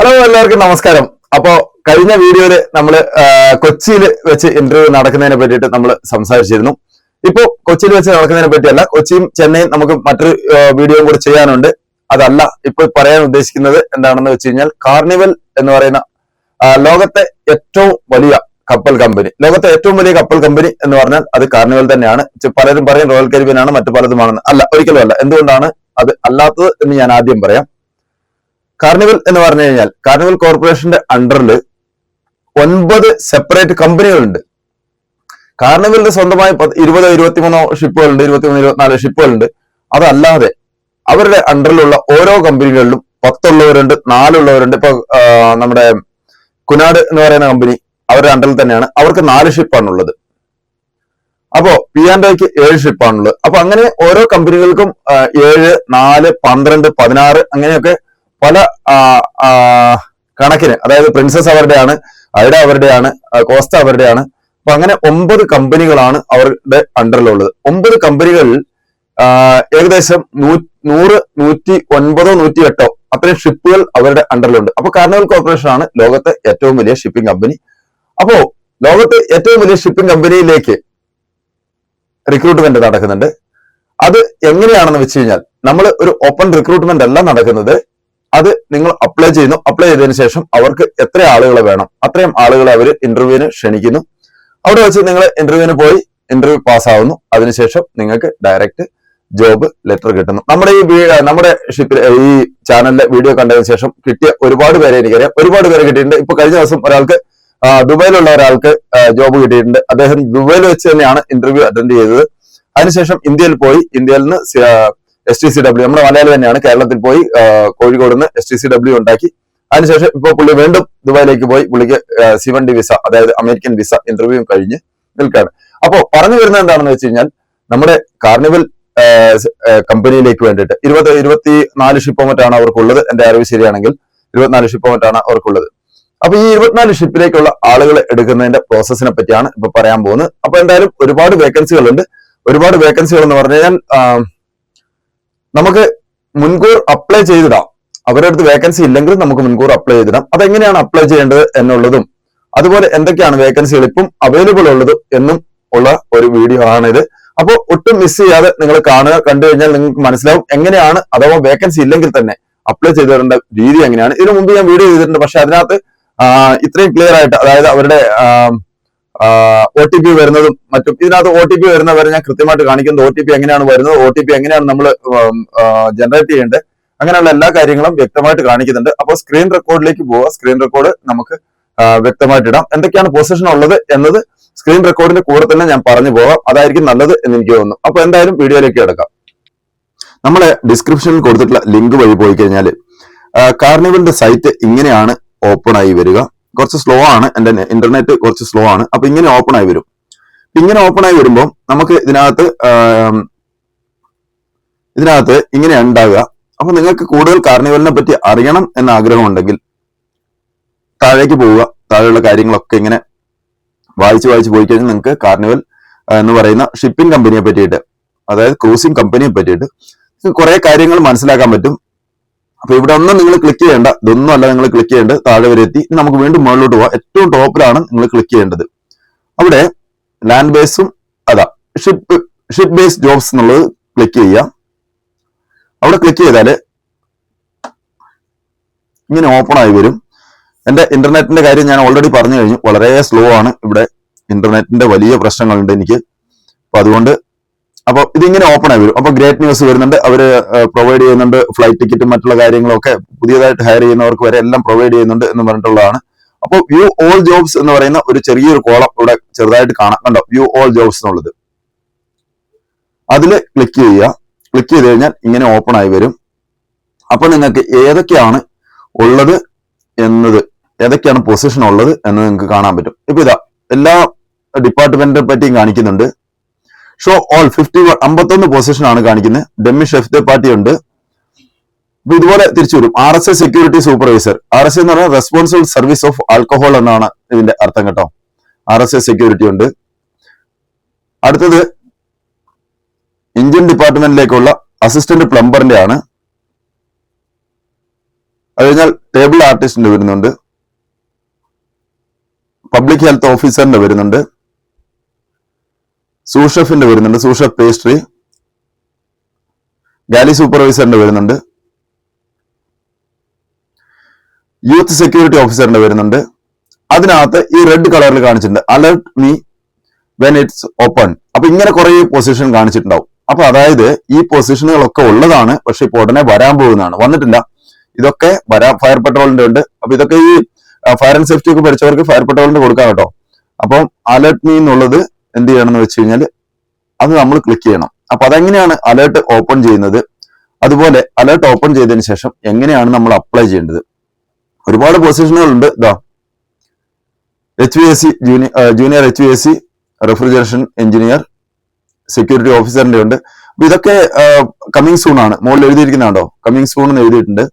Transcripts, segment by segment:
Hello എല്ലാവർക്കും നമസ്കാരം. അപ്പോ കഴിഞ്ഞ വീഡിയോയിൽ നമ്മൾ കൊച്ചിയിൽ വെച്ച് ഇന്റർവ്യൂ നടക്കുന്നതിനെ പറ്റിയിട്ട് നമ്മൾ സംസാരിച്ചിരുന്നു. ഇപ്പോ കൊച്ചിയിൽ വെച്ച് നടക്കുന്നതിനെ പറ്റിയല്ല കൊച്ചിയും ചെന്നൈയും നമുക്ക് മറ്റൊരു വീഡിയോയും കൂടെ ചെയ്യാനുണ്ട്. അതല്ല ഇപ്പോൾ പറയാൻ ഉദ്ദേശിക്കുന്നത് എന്താണെന്ന് വെച്ച് കഴിഞ്ഞാൽ കാർണിവൽ എന്ന് പറയുന്ന ലോകത്തെ ഏറ്റവും വലിയ കപ്പൽ കമ്പനി. ലോകത്തെ ഏറ്റവും വലിയ കപ്പൽ കമ്പനി എന്ന് പറഞ്ഞാൽ അത് കാർണിവൽ തന്നെയാണ്. പലരും പറയും റോയൽ കരീബിയൻ ആണ് മറ്റു പലതുമാണെന്ന്. അല്ല ഒരിക്കലും അല്ല. എന്തുകൊണ്ടാണ് അത് അല്ലാത്തത് എന്ന് ഞാൻ ആദ്യം പറയാം. കാർണിവൽ എന്ന് പറഞ്ഞു കഴിഞ്ഞാൽ കാർണിവൽ കോർപ്പറേഷന്റെ അണ്ടറിൽ ഒൻപത് സെപ്പറേറ്റ് കമ്പനികളുണ്ട് കാർണിവലിന്റെ സ്വന്തമായി ഇരുപതോ ഇരുപത്തിമൂന്നോ ഷിപ്പുകളുണ്ട് ഇരുപത്തിമൂന്ന് ഇരുപത്തിനാല് ഷിപ്പുകളുണ്ട് അതല്ലാതെ അവരുടെ അണ്ടറിലുള്ള ഓരോ കമ്പനികളിലും പത്തുള്ളവരുണ്ട് നാലുള്ളവരുണ്ട്. ഇപ്പൊ നമ്മുടെ കുനാട് എന്ന് പറയുന്ന കമ്പനി അവരുടെ അണ്ടറിൽ തന്നെയാണ്. അവർക്ക് നാല് ഷിപ്പാണുള്ളത് അപ്പോ പി ആൻഡ് ഐക്ക് ഏഴ് ഷിപ്പാണുള്ളത് അപ്പൊ അങ്ങനെ ഓരോ കമ്പനികൾക്കും ഏഴ് നാല് പന്ത്രണ്ട് പതിനാറ് അങ്ങനെയൊക്കെ പല കണക്കിന് അതായത് പ്രിൻസസ് അവരുടെയാണ് ഐഡ അവരുടെയാണ് കോസ്റ്റ അവരുടെയാണ്. അപ്പൊ അങ്ങനെ ഒമ്പത് കമ്പനികളാണ് അവരുടെ അണ്ടറിലുള്ളത് ഒമ്പത് കമ്പനികളിൽ ഏകദേശം നൂറ് നൂറ്റി ഒൻപതോ നൂറ്റി എട്ടോ അത്രയും ഷിപ്പുകൾ അവരുടെ അണ്ടറിലുണ്ട് അപ്പൊ കാർണിവൽ കോർപ്പറേഷൻ ആണ് ലോകത്തെ ഏറ്റവും വലിയ ഷിപ്പിംഗ് കമ്പനി അപ്പോ ലോകത്തെ ഏറ്റവും വലിയ ഷിപ്പിംഗ് കമ്പനിയിലേക്ക് റിക്രൂട്ട്മെന്റ് നടക്കുന്നുണ്ട്. അത് എങ്ങനെയാണെന്ന് വെച്ച് കഴിഞ്ഞാൽ നമ്മൾ ഒരു ഓപ്പൺ റിക്രൂട്ട്മെന്റ് അല്ല നടക്കുന്നത്. അത് നിങ്ങൾ അപ്ലൈ ചെയ്യുന്നു. അപ്ലൈ ചെയ്തതിനു ശേഷം അവർക്ക് എത്ര ആളുകളെ വേണം? അത്രയും ആളുകളെ അവർ ഇന്റർവ്യൂവിന് ക്ഷണിക്കുന്നു. അവിടെ വെച്ച് നിങ്ങൾ ഇന്റർവ്യൂവിന് പോയി ഇന്റർവ്യൂ പാസ്സാവുന്നു അതിനുശേഷം നിങ്ങൾക്ക് ഡയറക്റ്റ് ജോബ് ലെറ്റർ കിട്ടുന്നു. നമ്മുടെ ഈ നമ്മുടെ ഷിപ്പിൽ ഈ ചാനലിലെ വീഡിയോ കണ്ടതിന് ശേഷം കിട്ടിയ ഒരുപാട് പേരെ എനിക്കറിയാം. ഒരുപാട് പേരെ കിട്ടിയിട്ടുണ്ട്. ഇപ്പൊ കഴിഞ്ഞ ദിവസം ഒരാൾക്ക് ദുബായിലുള്ള ഒരാൾക്ക് ജോബ് കിട്ടിയിട്ടുണ്ട്. അദ്ദേഹം ദുബായിൽ വെച്ച് തന്നെയാണ് ഇന്റർവ്യൂ അറ്റൻഡ് ചെയ്തത്. അതിനുശേഷം ഇന്ത്യയിൽ പോയി. ഇന്ത്യയിൽ നിന്ന് എസ് ടി സി ഡബ്ല്യു നമ്മുടെ മലയാളി തന്നെയാണ്. കേരളത്തിൽ പോയി കോഴിക്കോട് നിന്ന് എസ് ടി സി ഡബ്ല്യു ഉണ്ടാക്കി. അതിനുശേഷം ഇപ്പോൾ പുള്ളി വീണ്ടും ദുബായിലേക്ക് പോയി. പുള്ളിക്ക് സി വൺ ഡി വിസ അതായത് അമേരിക്കൻ വിസ ഇന്റർവ്യൂ കഴിഞ്ഞ് നിൽക്കുകയാണ്. അപ്പോ പറഞ്ഞു വരുന്നത് എന്താണെന്ന് വെച്ച് കഴിഞ്ഞാൽ നമ്മുടെ കാർണിവൽ കമ്പനിയിലേക്ക് വേണ്ടിയിട്ട് ഇരുപത് ഇരുപത്തി നാല് ഷിപ്പോ അവർക്കുള്ളത് എന്റെ അറിവ് ശരിയാണെങ്കിൽ. ഇരുപത്തിനാല് ഷിപ്പോ അവർക്കുള്ളത്. അപ്പൊ ഈ ഇരുപത്തിനാല് ഷിപ്പിലേക്കുള്ള ആളുകളെ എടുക്കുന്നതിന്റെ പ്രോസസ്സിനെ പറ്റിയാണ് ഇപ്പൊ പറയാൻ പോകുന്നത്. അപ്പൊ എന്തായാലും ഒരുപാട് വേക്കൻസികളുണ്ട് ഒരുപാട് വേക്കൻസികൾ എന്ന് പറഞ്ഞു കഴിഞ്ഞാൽ നമുക്ക് മുൻകൂർ അപ്ലൈ ചെയ്തിടാം. അവരുടെ അടുത്ത് വേക്കൻസി ഇല്ലെങ്കിൽ നമുക്ക് മുൻകൂർ അപ്ലൈ ചെയ്തിടാം. അതെങ്ങനെയാണ് അപ്ലൈ ചെയ്യേണ്ടത് എന്നുള്ളതും അതുപോലെ എന്തൊക്കെയാണ് വേക്കൻസികൾ ഇപ്പം അവൈലബിൾ ഉള്ളത് എന്നും ഉള്ള ഒരു വീഡിയോ ആണ് ആണിത്. അപ്പോൾ ഒട്ടും മിസ് ചെയ്യാതെ നിങ്ങൾ കാണുക കണ്ടു കഴിഞ്ഞാൽ നിങ്ങൾക്ക് മനസ്സിലാവും എങ്ങനെയാണ് അഥവാ വേക്കൻസി ഇല്ലെങ്കിൽ തന്നെ അപ്ലൈ ചെയ്ത് തരേണ്ട രീതി എങ്ങനെയാണ്. ഇതിനു മുമ്പ് ഞാൻ വീഡിയോ ചെയ്തിട്ടുണ്ട് പക്ഷെ അതിനകത്ത് ഇത്രയും ക്ലിയർ ആയിട്ട് അതായത് അവരുടെ ഒ ടി പി വരുന്നതും മറ്റും. ഇതിനകത്ത് ഒ ടി പി വരുന്നവരെ ഞാൻ കൃത്യമായിട്ട് കാണിക്കുന്നത് ഒ ടി പി എങ്ങനെയാണ് വരുന്നത് ഒ ടി പി എങ്ങനെയാണ് നമ്മൾ ജനറേറ്റ് ചെയ്യേണ്ടത് അങ്ങനെയുള്ള എല്ലാ കാര്യങ്ങളും വ്യക്തമായിട്ട് കാണിക്കുന്നുണ്ട്. അപ്പോൾ സ്ക്രീൻ റെക്കോർഡിലേക്ക് പോവുക. സ്ക്രീൻ റെക്കോർഡ് നമുക്ക് വ്യക്തമായിട്ട് ഇടാം. എന്തൊക്കെയാണ് പൊസിഷൻ ഉള്ളത് എന്നത് സ്ക്രീൻ റെക്കോർഡിന്റെ കൂടെ തന്നെ ഞാൻ പറഞ്ഞു പോകാം. അതായിരിക്കും നല്ലത് എന്ന് എനിക്ക് തോന്നുന്നു. അപ്പൊ എന്തായാലും വീഡിയോയിലേക്ക് എടുക്കാം നമ്മളെ ഡിസ്ക്രിപ്ഷനിൽ കൊടുത്തിട്ടുള്ള ലിങ്ക് വഴി പോയി കഴിഞ്ഞാൽ കാർണിവലിന്റെ സൈറ്റ് ഇങ്ങനെയാണ് ഓപ്പൺ ആയി വരിക. കുറച്ച് സ്ലോ ആണ്. എന്റെ ഇന്റർനെറ്റ് കുറച്ച് സ്ലോ ആണ്. അപ്പൊ ഇങ്ങനെ ഓപ്പൺ ആയി വരും. ഇങ്ങനെ ഓപ്പൺ ആയി വരുമ്പോൾ നമുക്ക് ഇതിനകത്ത് ഇതിനകത്ത് ഇങ്ങനെ ഉണ്ടാകുക അപ്പൊ നിങ്ങൾക്ക് കൂടുതൽ കാർണിവലിനെ പറ്റി അറിയണം എന്ന ആഗ്രഹമുണ്ടെങ്കിൽ താഴേക്ക് പോവുക. താഴെയുള്ള കാര്യങ്ങളൊക്കെ ഇങ്ങനെ വായിച്ച് വായിച്ച് പോയി കഴിഞ്ഞാൽ നിങ്ങൾക്ക് കാർണിവൽ എന്ന് പറയുന്ന ഷിപ്പിംഗ് കമ്പനിയെ പറ്റിയിട്ട് അതായത് ക്രൂസിംഗ് കമ്പനിയെ പറ്റിയിട്ട് കുറെ കാര്യങ്ങൾ മനസ്സിലാക്കാൻ പറ്റും. അപ്പൊ ഇവിടെ ഒന്നും നിങ്ങൾ ക്ലിക്ക് ചെയ്യേണ്ട. ഇതൊന്നും അല്ല നിങ്ങൾ ക്ലിക്ക് ചെയ്യേണ്ട താഴെ വരെ എത്തി. നമുക്ക് വീണ്ടും മുകളിലോട്ട് പോവാം. ഏറ്റവും ടോപ്പിലാണ് നിങ്ങൾ ക്ലിക്ക് ചെയ്യേണ്ടത്. അവിടെ ലാൻഡ് ബേസും അതാ ഷിപ്പ് ഷിപ്പ് ബേസ് ജോബ്സ് എന്നുള്ളത് ക്ലിക്ക് ചെയ്യാം. അവിടെ ക്ലിക്ക് ചെയ്താൽ ഇങ്ങനെ ഓപ്പൺ ആയി വരും. എന്റെ ഇന്റർനെറ്റിന്റെ കാര്യം ഞാൻ ഓൾറെഡി പറഞ്ഞു കഴിഞ്ഞു. വളരെ സ്ലോ ആണ്. ഇവിടെ ഇന്റർനെറ്റിന്റെ വലിയ പ്രശ്നങ്ങളുണ്ട് എനിക്ക്. അപ്പൊ അതുകൊണ്ട് അപ്പൊ ഇതിങ്ങനെ ഓപ്പൺ ആയി വരും. അപ്പൊ ഗ്രേറ്റ് ന്യൂസ് വരുന്നുണ്ട്. അവർ പ്രൊവൈഡ് ചെയ്യുന്നുണ്ട്. ഫ്ലൈറ്റ് ടിക്കറ്റും മറ്റുള്ള കാര്യങ്ങളൊക്കെ പുതിയതായിട്ട് ഹയർ ചെയ്യുന്നവർക്ക് വരെ എല്ലാം പ്രൊവൈഡ് ചെയ്യുന്നുണ്ട് എന്ന് പറഞ്ഞിട്ടുള്ളതാണ്. അപ്പൊ വ്യൂ ഓൾ ജോബ്സ് എന്ന് പറയുന്ന ഒരു ചെറിയൊരു കോളം ഇവിടെ ചെറുതായിട്ട് കാണാം. കണ്ടോ? വ്യൂ ഓൾ ജോബ്സ് എന്നുള്ളത്. അതിൽ ക്ലിക്ക് ചെയ്യുക. ക്ലിക്ക് ചെയ്ത് കഴിഞ്ഞാൽ ഇങ്ങനെ ഓപ്പൺ ആയി വരും. അപ്പൊ നിങ്ങൾക്ക് ഏതൊക്കെയാണ് ഉള്ളത് എന്നത് ഏതൊക്കെയാണ് പൊസിഷൻ ഉള്ളത് എന്ന് നിങ്ങൾക്ക് കാണാൻ പറ്റും. ഇപ്പൊ ഇതാ എല്ലാ ഡിപ്പാർട്ട്മെന്റിനെ പറ്റിയും കാണിക്കുന്നുണ്ട്. ഷോ ഓൾ ഫിഫ്റ്റി അമ്പത്തൊന്ന് പൊസിഷൻ ആണ് കാണിക്കുന്നത്. ഡെമ്മി ഷെഫ്തെ പാർട്ടി ഉണ്ട് അപ്പൊ ഇതുപോലെ തിരിച്ചു വരും. R S A security supervisor R S എന്ന് പറഞ്ഞാൽ റെസ്പോൺസിബിൾ സർവീസ് ഓഫ് ആൽക്കഹോൾ എന്നാണ് ഇതിന്റെ അർത്ഥം കേട്ടോ. ആർ എസ് എ സെക്യൂരിറ്റി ഉണ്ട്. അടുത്തത് എഞ്ചിൻ ഡിപ്പാർട്ട്മെന്റിലേക്കുള്ള അസിസ്റ്റന്റ് പ്ലംബറിന്റെ ആണ്. അത് കഴിഞ്ഞാൽ ടേബിൾ ആർട്ടിസ്റ്റിന്റെ വരുന്നുണ്ട്. പബ്ലിക് ഹെൽത്ത് ഓഫീസറിന്റെ വരുന്നുണ്ട്. സൂഷഫിന്റെ വരുന്നുണ്ട്. സൂഷഫ് പേസ്ട്രി ഗാലി സൂപ്പർവൈസറിന്റെ വരുന്നുണ്ട്. യൂത്ത് സെക്യൂരിറ്റി ഓഫീസറിന്റെ വരുന്നുണ്ട്. അതിനകത്ത് ഈ റെഡ് കളറിൽ കാണിച്ചിട്ടുണ്ട്. Alert me when it's open അപ്പൊ ഇങ്ങനെ കുറെ പൊസിഷൻ കാണിച്ചിട്ടുണ്ടാവും. അപ്പൊ അതായത് ഈ പൊസിഷനുകളൊക്കെ ഉള്ളതാണ് പക്ഷെ ഇപ്പൊ ഉടനെ വരാൻ പോകുന്നതാണ്. വന്നിട്ടില്ല. ഇതൊക്കെ വരാ ഫയർ പെട്രോളിന്റെ ഉണ്ട്. അപ്പൊ ഇതൊക്കെ ഈ ഫയർ ആൻഡ് സേഫ്റ്റി ഒക്കെ പഠിച്ചവർക്ക് ഫയർ പെട്രോളിന്റെ കൊടുക്കാം കേട്ടോ. അപ്പം അലർട്ട് മീ എന്നുള്ളത് എന്ത് ചെയ്യണം എന്ന് വെച്ച് കഴിഞ്ഞാൽ അത് നമ്മൾ ക്ലിക്ക് ചെയ്യണം. അപ്പൊ അതെങ്ങനെയാണ് അലേർട്ട് ഓപ്പൺ ചെയ്യുന്നത്? അതുപോലെ അലേർട്ട് ഓപ്പൺ ചെയ്തതിന് ശേഷം എങ്ങനെയാണ് നമ്മൾ അപ്ലൈ ചെയ്യേണ്ടത്? ഒരുപാട് പൊസിഷനുകൾ ഉണ്ട് ഇതാ H V S C junior H V S C refrigeration engineer security ഓഫീസറിന്റെ ഉണ്ട്. അപ്പൊ ഇതൊക്കെ കമ്മിങ് സൂൺ ആണ്. മുകളിൽ എഴുതിയിരിക്കുന്നുണ്ടോ കമ്മിങ് സൂൺ എന്ന് എഴുതിയിട്ടുണ്ട്.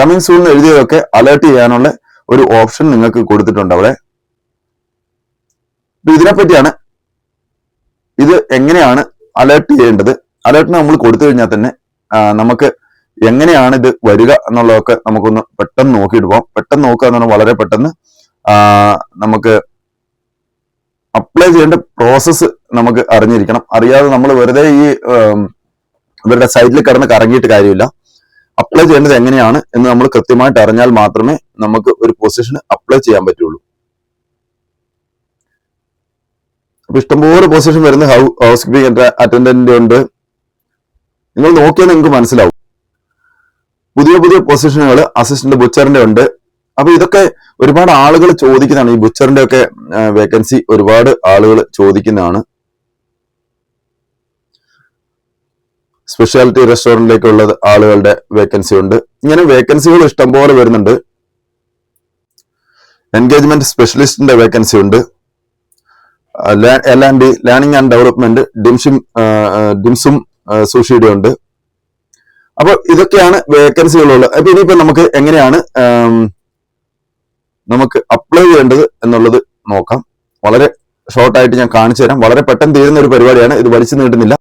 കമ്മിങ് സൂൺ എന്ന് എഴുതിയതൊക്കെ അലേർട്ട് ചെയ്യാനുള്ള ഒരു ഓപ്ഷൻ നിങ്ങൾക്ക് കൊടുത്തിട്ടുണ്ട് അവിടെ. ഇതിനെപ്പറ്റിയാണ്. ഇത് എങ്ങനെയാണ് അലേർട്ട് ചെയ്യേണ്ടത്? അലേർട്ടിന് നമ്മൾ കൊടുത്തു കഴിഞ്ഞാൽ തന്നെ നമുക്ക് എങ്ങനെയാണ് ഇത് വരിക എന്നുള്ളതൊക്കെ നമുക്കൊന്ന് പെട്ടെന്ന് നോക്കിയിട്ട് പോകാം പെട്ടെന്ന് നോക്കുക എന്ന് പറഞ്ഞാൽ വളരെ പെട്ടെന്ന് നമുക്ക് അപ്ലൈ ചെയ്യേണ്ട പ്രോസസ്സ് നമുക്ക് അറിഞ്ഞിരിക്കണം. അറിയാതെ നമ്മൾ വെറുതെ ഈ ഇവരുടെ സൈറ്റിൽ കിടന്ന് കറങ്ങിയിട്ട് കാര്യമില്ല. അപ്ലൈ ചെയ്യേണ്ടത് എങ്ങനെയാണ് എന്ന് നമ്മൾ കൃത്യമായിട്ട് അറിഞ്ഞാൽ മാത്രമേ നമുക്ക് ഒരു പൊസിഷന് അപ്ലൈ ചെയ്യാൻ പറ്റുള്ളൂ. അപ്പൊ ഇഷ്ടംപോലെ പൊസിഷൻ വരുന്ന ഹൗസ് കീപ്പിംഗ് അറ്റൻഡന്റ് ഉണ്ട്. നിങ്ങൾ നോക്കിയാൽ നിങ്ങൾക്ക് മനസ്സിലാവും. പുതിയ പുതിയ പൊസിഷനുകൾ അസിസ്റ്റന്റ് ബുച്ചറിന്റെ ഉണ്ട്. അപ്പൊ ഇതൊക്കെ ഒരുപാട് ആളുകൾ ചോദിക്കുന്നതാണ്. ഈ ബുച്ചറിന്റെ ഒക്കെ വേക്കൻസി ഒരുപാട് ആളുകൾ ചോദിക്കുന്നതാണ്. സ്പെഷ്യാലിറ്റി റെസ്റ്റോറന്റിലേക്കുള്ള ആളുകളുടെ വേക്കൻസി ഉണ്ട്. ഇങ്ങനെ വേക്കൻസികൾ ഇഷ്ടംപോലെ വരുന്നുണ്ട്. എൻഗേജ്മെന്റ് സ്പെഷ്യലിസ്റ്റിന്റെ വേക്കൻസി ഉണ്ട്. L and D learning and development dim sum dim sum സുഷിയുടെ ഉണ്ട്. അപ്പൊ ഇതൊക്കെയാണ് വേക്കൻസികളുള്ളത്. അപ്പൊ ഇനിയിപ്പോ നമുക്ക് എങ്ങനെയാണ് നമുക്ക് അപ്ലൈ ചെയ്യേണ്ടത് എന്നുള്ളത് നോക്കാം. വളരെ ഷോർട്ടായിട്ട് ഞാൻ കാണിച്ചു തരാം. വളരെ പെട്ടെന്ന് തീരുന്ന ഒരു പരിപാടിയാണ്. ഇത് വലിച്ചു നീട്ടുന്നില്ല.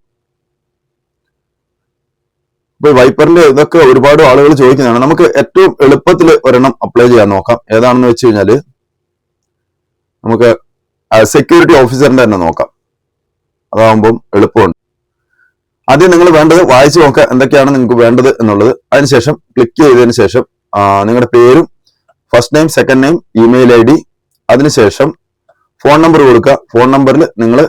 ഇപ്പൊ വൈപ്പറിന്റെ ഇതൊക്കെ ഒരുപാട് ആളുകൾ ചോദിക്കുന്നതാണ്. നമുക്ക് ഏറ്റവും എളുപ്പത്തിൽ ഒരെണ്ണം അപ്ലൈ ചെയ്യാൻ നോക്കാം. ഏതാണെന്ന് വെച്ച് നമുക്ക് സെക്യൂരിറ്റി ഓഫീസറിന്റെ തന്നെ നോക്കാം. അതാവുമ്പം എളുപ്പമുണ്ട്. ആദ്യം നിങ്ങൾ വേണ്ടത് വായിച്ചു നോക്കുക എന്തൊക്കെയാണ് നിങ്ങൾക്ക് വേണ്ടത് എന്നുള്ളത്. അതിനുശേഷം ക്ലിക്ക് ചെയ്തതിന് ശേഷം നിങ്ങളുടെ പേരും first name second name email I D അതിനുശേഷം ഫോൺ നമ്പർ കൊടുക്കുക. ഫോൺ നമ്പറിൽ നിങ്ങൾ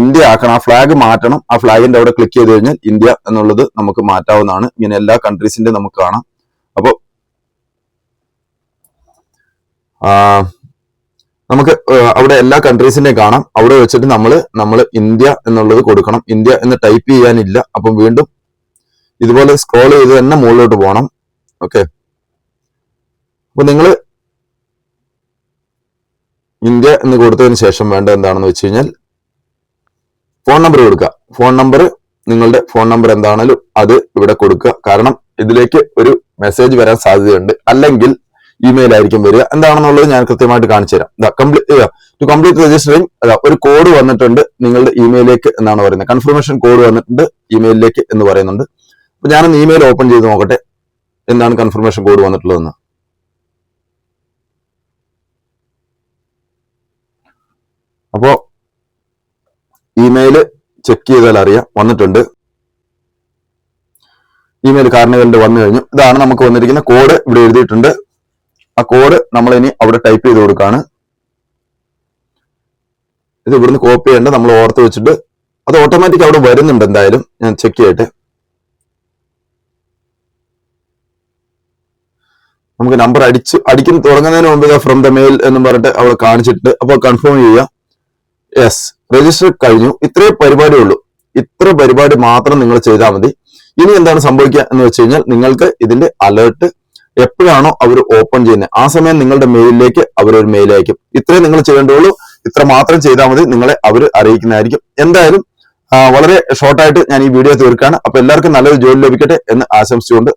ഇന്ത്യ ആക്കണം. ആ ഫ്ലാഗ് മാറ്റണം. ആ ഫ്ലാഗിന്റെ അവിടെ ക്ലിക്ക് ചെയ്ത് കഴിഞ്ഞാൽ ഇന്ത്യ എന്നുള്ളത് നമുക്ക് മാറ്റാവുന്നതാണ്. ഇങ്ങനെ എല്ലാ കൺട്രീസിന്റെ നമുക്ക് കാണാം. അപ്പോൾ നമുക്ക് അവിടെ എല്ലാ കൺട്രീസിന്റെയും കാണാം. അവിടെ വെച്ചിട്ട് നമ്മൾ നമ്മൾ ഇന്ത്യ എന്നുള്ളത് കൊടുക്കണം. ഇന്ത്യ എന്ന് ടൈപ്പ് ചെയ്യാനില്ല. അപ്പം വീണ്ടും ഇതുപോലെ സ്ക്രോൾ ചെയ്ത് തന്നെ മുകളിലോട്ട് പോകണം. ഓക്കെ അപ്പൊ നിങ്ങൾ ഇന്ത്യ എന്ന് കൊടുത്തതിന് ശേഷം വേണ്ട എന്താണെന്ന് വെച്ച് കഴിഞ്ഞാൽ ഫോൺ നമ്പർ കൊടുക്കുക. ഫോൺ നമ്പർ നിങ്ങളുടെ ഫോൺ നമ്പർ എന്താണെങ്കിലും അത് ഇവിടെ കൊടുക്കുക. കാരണം ഇതിലേക്ക് ഒരു മെസ്സേജ് വരാൻ സാധ്യതയുണ്ട്. അല്ലെങ്കിൽ ഇമെയിൽ ആയിരിക്കും വരിക. എന്താണെന്നുള്ളത് ഞാൻ കൃത്യമായിട്ട് കാണിച്ചു തരാം. കംപ്ലീറ്റ് ടു കംപ്ലീറ്റ് രജിസ്റ്ററിംഗ് ഒരു കോഡ് വന്നിട്ടുണ്ട് നിങ്ങളുടെ ഇമെയിലേക്ക് എന്നാണ് പറയുന്നത്. കൺഫർമേഷൻ കോഡ് വന്നിട്ടുണ്ട് ഇമെയിലിലേക്ക് എന്ന് പറയുന്നുണ്ട്. അപ്പൊ ഞാനൊന്ന് ഇമെയിൽ ഓപ്പൺ ചെയ്ത് നോക്കട്ടെ. എന്താണ് കൺഫർമേഷൻ കോഡ് വന്നിട്ടുള്ളതെന്ന്? അപ്പോ ഇമെയിൽ ചെക്ക് ചെയ്താൽ അറിയാം വന്നിട്ടുണ്ട്. ഇമെയിൽ കാർണിവലിന്റെ വന്നു കഴിഞ്ഞു. ഇതാണ് നമുക്ക് വന്നിരിക്കുന്ന കോഡ് ഇവിടെ എഴുതിയിട്ടുണ്ട്. ആ കോഡ് നമ്മൾ ഇനി അവിടെ ടൈപ്പ് ചെയ്ത് കൊടുക്കാണ്. ഇത് ഇവിടുന്ന് കോപ്പി ചെയ്യേണ്ട നമ്മൾ ഓർത്ത് വെച്ചിട്ട് അത് ഓട്ടോമാറ്റിക് അവിടെ വരുന്നുണ്ട് എന്തായാലും. ഞാൻ ചെക്ക് ചെയ്യട്ടെ. നമുക്ക് നമ്പർ അടിച്ച് അടിക്കുന്ന തുടങ്ങുന്നതിന് മുമ്പ് ഫ്രം ദ മെയിൽ എന്ന് പറഞ്ഞിട്ട് അവിടെ കാണിച്ചിട്ട് അപ്പോൾ കൺഫേം ചെയ്യുക. യെസ് രജിസ്റ്റർ കഴിഞ്ഞു. ഇത്രേ പരിപാടി ഉള്ളൂ. ഇത്ര പരിപാടി മാത്രം നിങ്ങൾ ചെയ്താൽ മതി. ഇനി എന്താണ് സംഭവിക്കുക എന്ന് വെച്ച് കഴിഞ്ഞാൽ നിങ്ങൾക്ക് ഇതിന്റെ അലേർട്ട് എപ്പോഴാണോ അവർ ഓപ്പൺ ചെയ്യുന്നത്. ആ സമയം നിങ്ങളുടെ മെയിലിലേക്ക് അവർ ഒരു മെയിൽ അയക്കും. ഇത്രയും നിങ്ങൾ ചെയ്യേണ്ടുള്ളൂ. ഇത്ര മാത്രം ചെയ്താൽ മതി. നിങ്ങളെ അവർ അറിയിക്കുന്നതായിരിക്കും. എന്തായാലും വളരെ ഷോർട്ടായിട്ട് ഞാൻ ഈ വീഡിയോ തീർക്കാണ് അപ്പൊ എല്ലാവർക്കും നല്ലൊരു ജോലി ലഭിക്കട്ടെ എന്ന് ആശംസിച്ചുകൊണ്ട്